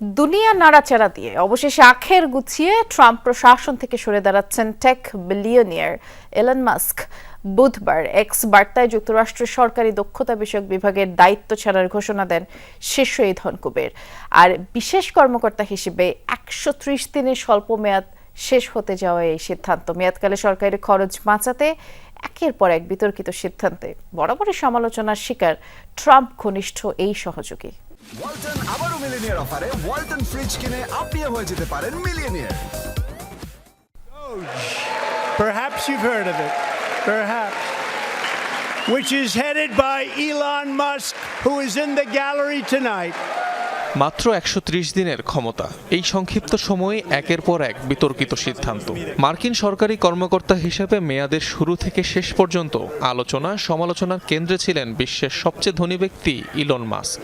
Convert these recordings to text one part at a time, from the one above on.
দুনিয়া নাড়াচাড়া দিয়ে অবশেষে আখের গুছিয়ে ট্রাম্প প্রশাসন থেকে সরে দাঁড়াচ্ছেন টেক বিলিয়নিয়ার এলন মাস্ক। বুধবার এক্স বার্তায় যুক্তরাষ্ট্রের সরকারি দক্ষতা বিষয়ক বিভাগের দায়িত্ব ছাড়ার ঘোষণা দেন শীর্ষ এই ধনকুবের। আর বিশেষ কর্মকর্তা হিসেবে একশো ত্রিশ দিনের স্বল্প মেয়াদ শেষ হতে যাওয়া এই সিদ্ধান্ত। মেয়াদকালে সরকারি খরচ বাঁচাতে একের পর এক বিতর্কিত সিদ্ধান্তে বরাবরই সমালোচনার শিকার ট্রাম্প ঘনিষ্ঠ এই সহযোগী। ওয়ালটন আবারও মিলিনিয়ার অফারে ওয়ালটন ফ্রিজ কিনে আপনিও হয়ে যেতে পারেন millionaire Perhaps you've heard of it. Perhaps. Which is headed by Elon Musk, who is in the gallery tonight. মাত্র একশো ত্রিশ দিনের ক্ষমতা। এই সংক্ষিপ্ত সময়ে একের পর এক বিতর্কিত সিদ্ধান্ত। মার্কিন সরকারি কর্মকর্তা হিসেবে মেয়াদের শুরু থেকে শেষ পর্যন্ত আলোচনা, সমালোচনার কেন্দ্রে ছিলেন বিশ্বের সবচেয়ে ধনী ব্যক্তি ইলন মাস্ক।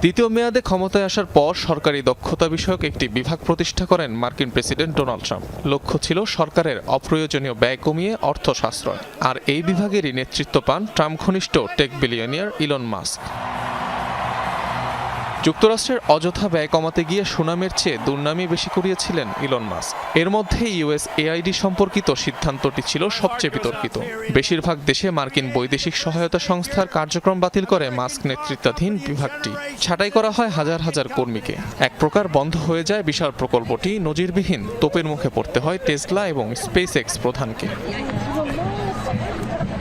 দ্বিতীয় মেয়াদে ক্ষমতায় আসার পর সরকারি দক্ষতা বিষয়ক একটি বিভাগ প্রতিষ্ঠা করেন মার্কিন প্রেসিডেন্ট ডোনাল্ড ট্রাম্প। লক্ষ্য ছিল সরকারের অপ্রয়োজনীয় ব্যয় কমিয়ে অর্থ সাশ্রয়। আর এই বিভাগেরই নেতৃত্ব পান ট্রাম্প ঘনিষ্ঠ টেক বিলিয়নিয়ার ইলন মাস্ক। যুক্তরাষ্ট্রের অযথা ব্যয় কমাতে গিয়ে সুনামের চেয়ে দুর্নামি বেশি করিয়েছিলেন ইলন মাস্ক। এর মধ্যে ইউএস এআইডি সম্পর্কিত সিদ্ধান্তটি ছিল সবচেয়ে বিতর্কিত। বেশিরভাগ দেশে মার্কিন বৈদেশিক সহায়তা সংস্থার কার্যক্রম বাতিল করে মাস্ক নেতৃত্বাধীন বিভাগটি। ছাঁটাই করা হয় হাজার হাজার কর্মীকে। এক প্রকার বন্ধ হয়ে যায় বিশাল প্রকল্পটি। নজিরবিহীন তোপের মুখে পড়তে হয় টেসলা এবং স্পেস এক্স প্রধানকে।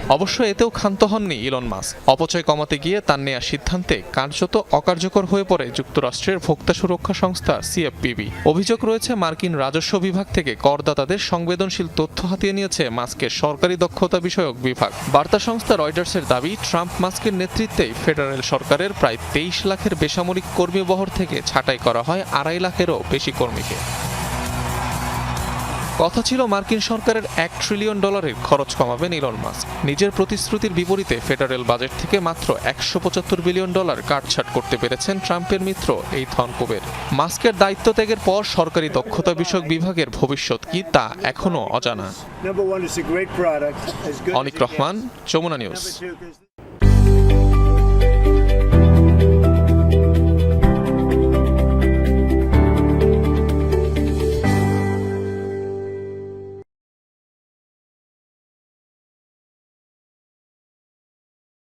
অবশ্য এতেও ক্ষান্ত হননি ইলন মাস্ক। অপচয় কমাতে গিয়ে তার নেয়া সিদ্ধান্তে কার্যত অকার্যকর হয়ে পড়ে যুক্তরাষ্ট্রের ভোক্তা সুরক্ষা সংস্থা সিএফপিবি। অভিযোগ রয়েছে, মার্কিন রাজস্ব বিভাগ থেকে করদাতাদের সংবেদনশীল তথ্য হাতিয়ে নিয়েছে মাস্কের সরকারি দক্ষতা বিষয়ক বিভাগ। বার্তা সংস্থা রয়টার্সের দাবি, ট্রাম্প মাস্কের নেতৃত্বেই ফেডারেল সরকারের প্রায় তেইশ লাখের বেসামরিক কর্মী বহর থেকে ছাঁটাই করা হয় আড়াই লাখেরও বেশি কর্মীকে। কথা ছিল মার্কিন সরকারের এক ট্রিলিয়ন ডলারের খরচ কমাবেন ইলন মাস্ক। নিজের প্রতিশ্রুতির বিপরীতে ফেডারেল বাজেট থেকে মাত্র একশো পঁচাত্তর বিলিয়ন ডলার কাটছাট করতে পেরেছেন ট্রাম্পের মিত্র এই ধনকুবের মাস্কের দায়িত্ব ত্যাগের পর সরকারি দক্ষতা বিষয়ক বিভাগের ভবিষ্যৎ কি তা এখনও অজানা। অনিক রহমান যমুনা নিউজ